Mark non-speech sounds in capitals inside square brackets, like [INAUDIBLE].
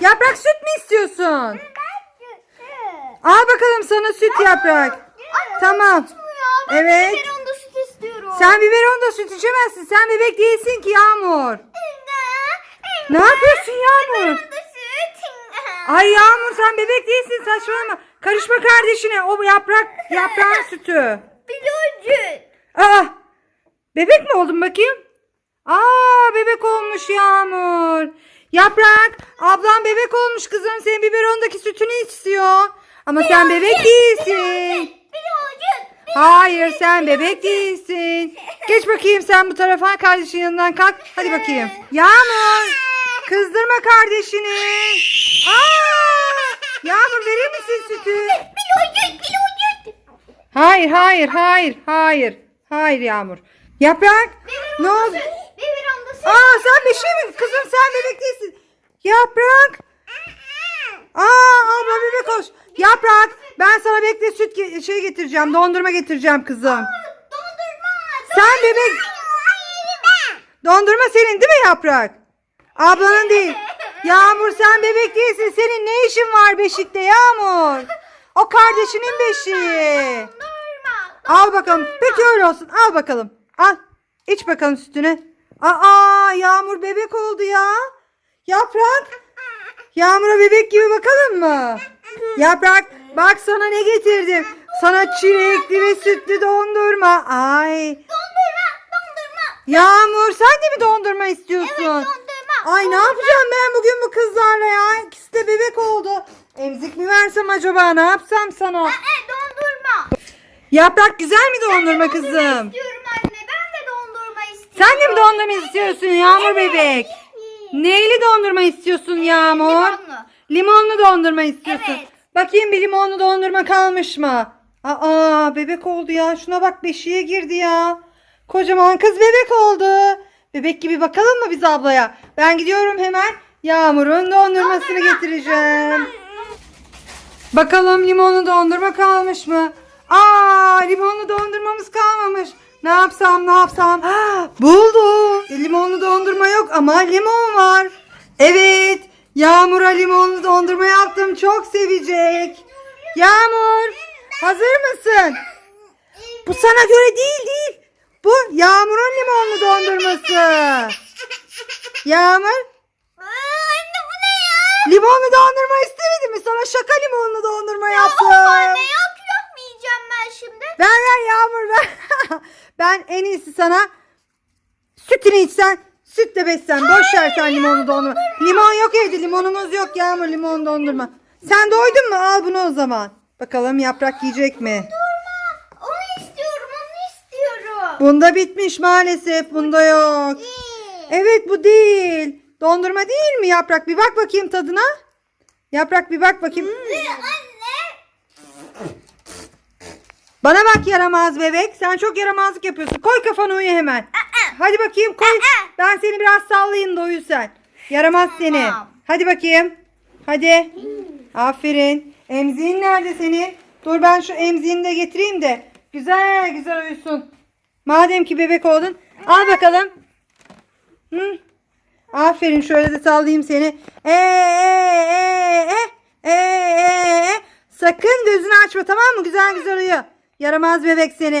Yaprak süt mü istiyorsun? Al bakalım sana süt yaprak. Tamam. Evet. Ben onda süt istiyorum. Sen biberonda süt içemezsin. Sen bebek değilsin ki Yağmur. Ne yapıyorsun Yağmur? Ay Yağmur sen bebek değilsin saçmalama. Karışma kardeşine o yaprak yaprağın [LAUGHS] sütü. Bilocun. Aa bebek mi oldun bakayım? Aa bebek olmuş Yağmur. Yaprak ablam bebek olmuş kızım. Senin biberondaki sütünü istiyor. Ama sen bebek değilsin. Hayır sen bebek değilsin. Geç bakayım sen bu tarafa kardeşin yanından kalk. Hadi bakayım. Yağmur kızdırma kardeşini. Aa, Yağmur verir misin sütü? Hayır hayır hayır hayır. Hayır Yağmur. Yaprak ne oldu? Biberonda süt. Aa sen bir şey mi? Kızım sen bebek değilsin. Yaprak. Aa abla bebek hoş. Yaprak ben sana bekle süt ge- şey getireceğim. Dondurma getireceğim kızım. Dondurma. Sen bebek dondurma senin değil mi Yaprak? Ablanın değil. [LAUGHS] Yağmur sen bebek değilsin. Senin ne işin var beşikte Yağmur? O kardeşinin beşiği. Dondurma. Al bakalım. Peki öyle olsun. Al bakalım. Al. İç bakalım sütünü. Aa Yağmur bebek oldu ya. Yaprak. Yağmur'a bebek gibi bakalım mı? Yaprak bak sana ne getirdim. Sana çilekli ve sütlü dondurma. Ay. Dondurma. Dondurma. Yağmur sen de mi dondurma istiyorsun? Dondurma. Ay ne yapacağım ben bugün bu kızlarla ya? İkisi de bebek oldu. Emzik mi versem acaba? Ne yapsam sana? Ee, dondurma. Yaprak güzel mi dondurma Dondurma kızım? istiyorum anne. Ben de dondurma istiyorum. Sen de mi dondurma istiyorsun Yağmur bebek? Neyli dondurma istiyorsun Yağmur? Limonlu. Limonlu dondurma istiyorsun. Evet. Bakayım bir limonlu dondurma kalmış mı? Aa bebek oldu ya. Şuna bak beşiğe girdi ya. Kocaman kız bebek oldu. Bebek gibi bakalım mı biz ablaya? Ben gidiyorum hemen Yağmur'un dondurmasını getireceğim. Bakalım limonlu dondurma kalmış mı? Aa limonlu dondurmamız kalmamış. Ne yapsam ne yapsam? Ah, buldum. E, limonlu dondurma yok ama limon var. Evet. Yağmur'a limonlu dondurma yaptım. Çok sevecek. Yağmur hazır mısın? Bu sana göre değil değil. Bu Yağmur'un limonlu dondurması. Yağmur Aa, anne bu ne ya? limonlu dondurma istemedi mi? Sana şaka limonlu dondurma yaptım. Of anne yok yok mu yiyeceğim ben şimdi? Ver ver Yağmur ver. [LAUGHS] ben en iyisi sana sütünü içsen sütle beslen. Boş ver sen limonlu dondurma. Limon yok evde limonumuz yok Yağmur limon dondurma. Sen doydun mu? Al bunu o zaman. Bakalım yaprak yiyecek mi? Onu istiyorum onu istiyorum. Bunda bitmiş maalesef. Bunda yok. Evet bu değil. Dondurma değil mi yaprak? Bir bak bakayım tadına. Yaprak bir bak bakayım. Anne. Bana bak yaramaz bebek. Sen çok yaramazlık yapıyorsun. Koy kafanı uyu hemen. Hadi bakayım koy. Ben seni biraz sallayayım da uyu sen. Yaramaz seni. Hadi bakayım. Hadi. Aferin. Emziğin nerede senin? Dur ben şu emziğini de getireyim de. Güzel güzel uyusun. Madem ki bebek oldun. Al bakalım. Hı. Aferin şöyle de sallayayım seni. Ee, ee, ee, ee, ee, ee, ee. Sakın gözünü açma tamam mı? Güzel güzel uyu. Yaramaz bebek seni.